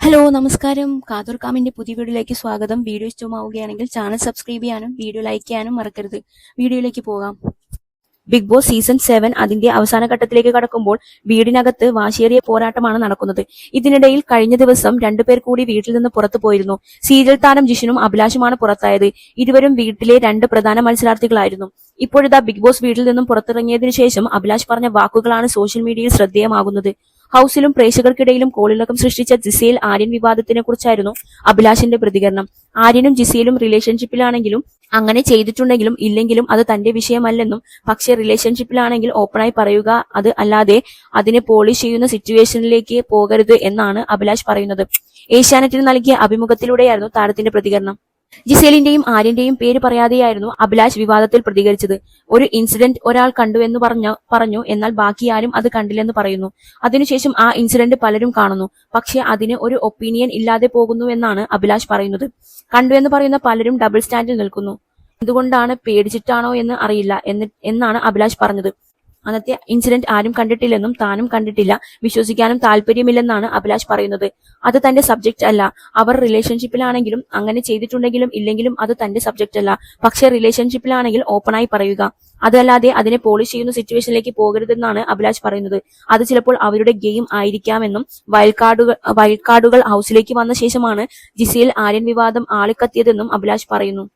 Hello നമസ്കാരം. കാതൂർക്കാമിന്റെ പുതിയ വീഡിയോയിലേക്ക് സ്വാഗതം. വീഡിയോ ഇഷ്ടമാവുകയാണെങ്കിൽ ചാനൽ സബ്സ്ക്രൈബ് ചെയ്യാനും വീഡിയോ ലൈക്ക് ചെയ്യാനും മറക്കരുത്. വീഡിയോയിലേക്ക് പോകാം. ബിഗ് ബോസ് സീസൺ സെവൻ അതിന്റെ അവസാന ഘട്ടത്തിലേക്ക് കടക്കുമ്പോൾ വീടിനകത്ത് വാശിയേറിയ പോരാട്ടമാണ് നടക്കുന്നത്. ഇതിനിടയിൽ കഴിഞ്ഞ ദിവസം രണ്ടുപേർ കൂടി വീട്ടിൽ നിന്ന് പുറത്തു പോയിരുന്നു. സീരിയൽ താരം ജിഷിനും അഭിലാഷുമാണ് പുറത്തായത്. ഇരുവരും വീട്ടിലെ രണ്ട് പ്രധാന മത്സരാർത്ഥികളായിരുന്നു. ഇപ്പോഴിതാ ബിഗ് ബോസ് വീട്ടിൽ നിന്നും പുറത്തിറങ്ങിയതിനു ശേഷം അഭിലാഷ് പറഞ്ഞ വാക്കുകളാണ് സോഷ്യൽ മീഡിയയിൽ ശ്രദ്ധേയമാകുന്നത്. ഹൗസിലും പ്രേക്ഷകർക്കിടയിലും കോളിളക്കം സൃഷ്ടിച്ച ജിസയിൽ ആര്യൻ വിവാദത്തിനെ കുറിച്ചായിരുന്നു അഭിലാഷിന്റെ പ്രതികരണം. ആര്യനും ജിസയിലും റിലേഷൻഷിപ്പിലാണെങ്കിലും അങ്ങനെ ചെയ്തിട്ടുണ്ടെങ്കിലും ഇല്ലെങ്കിലും അത് തന്റെ വിഷയമല്ലെന്നും പക്ഷേ റിലേഷൻഷിപ്പിലാണെങ്കിൽ ഓപ്പണായി പറയുക അത് അല്ലാതെ അതിനെ പോളിഷ് ചെയ്യുന്ന സിറ്റുവേഷനിലേക്ക് പോകരുത് എന്നാണ് അഭിലാഷ് പറയുന്നത്. ഏഷ്യാനെറ്റിന് നൽകിയ അഭിമുഖത്തിലൂടെയായിരുന്നു താരത്തിന്റെ പ്രതികരണം. ജിസേലിന്റെയും ആര്യന്റെയും പേര് പറയാതെയായിരുന്നു അഭിലാഷ് വിവാദത്തിൽ പ്രതികരിച്ചത്. ഒരു ഇൻസിഡന്റ് ഒരാൾ കണ്ടു എന്ന് പറഞ്ഞു പറഞ്ഞു എന്നാൽ ബാക്കി ആരും അത് കണ്ടില്ലെന്ന് പറയുന്നു. അതിനുശേഷം ആ ഇൻസിഡന്റ് പലരും കാണുന്നു. പക്ഷേ അതിന് ഒരു ഒപ്പീനിയൻ ഇല്ലാതെ പോകുന്നു എന്നാണ് അഭിലാഷ് പറയുന്നത്. കണ്ടു എന്ന് പറയുന്ന പലരും ഡബിൾ സ്റ്റാൻഡിൽ നിൽക്കുന്നു. എന്തുകൊണ്ടാണ് പേടിച്ചിട്ടാണോ എന്ന് അറിയില്ല എന്ന് എന്നാണ് അഭിലാഷ് പറഞ്ഞത്. അന്നത്തെ ഇൻസിഡന്റ് ആരും കണ്ടിട്ടില്ലെന്നും താനും കണ്ടിട്ടില്ല. വിശ്വസിക്കാനും താല്പര്യമില്ലെന്നാണ് അഭിലാഷ് പറയുന്നത്. അത് തന്റെ സബ്ജക്റ്റ് അല്ല. അവർ റിലേഷൻഷിപ്പിലാണെങ്കിലും അങ്ങനെ ചെയ്തിട്ടുണ്ടെങ്കിലും ഇല്ലെങ്കിലും അത് തന്റെ സബ്ജക്റ്റ് അല്ല. പക്ഷെ റിലേഷൻഷിപ്പിലാണെങ്കിൽ ഓപ്പണായി പറയുക. അതല്ലാതെ അതിനെ പോളിഷ് ചെയ്യുന്ന സിറ്റുവേഷനിലേക്ക് പോകരുതെന്നാണ് അഭിലാഷ് പറയുന്നത്. അത് ചിലപ്പോൾ അവരുടെ ഗെയിം ആയിരിക്കാമെന്നും വയൽക്കാടുകൾ വയൽക്കാടുകൾ ഹൗസിലേക്ക് വന്ന ശേഷമാണ് ജിസയിൽ ആര്യൻ വിവാദം ആളിക്കത്തിയതെന്നും അഭിലാഷ് പറയുന്നു.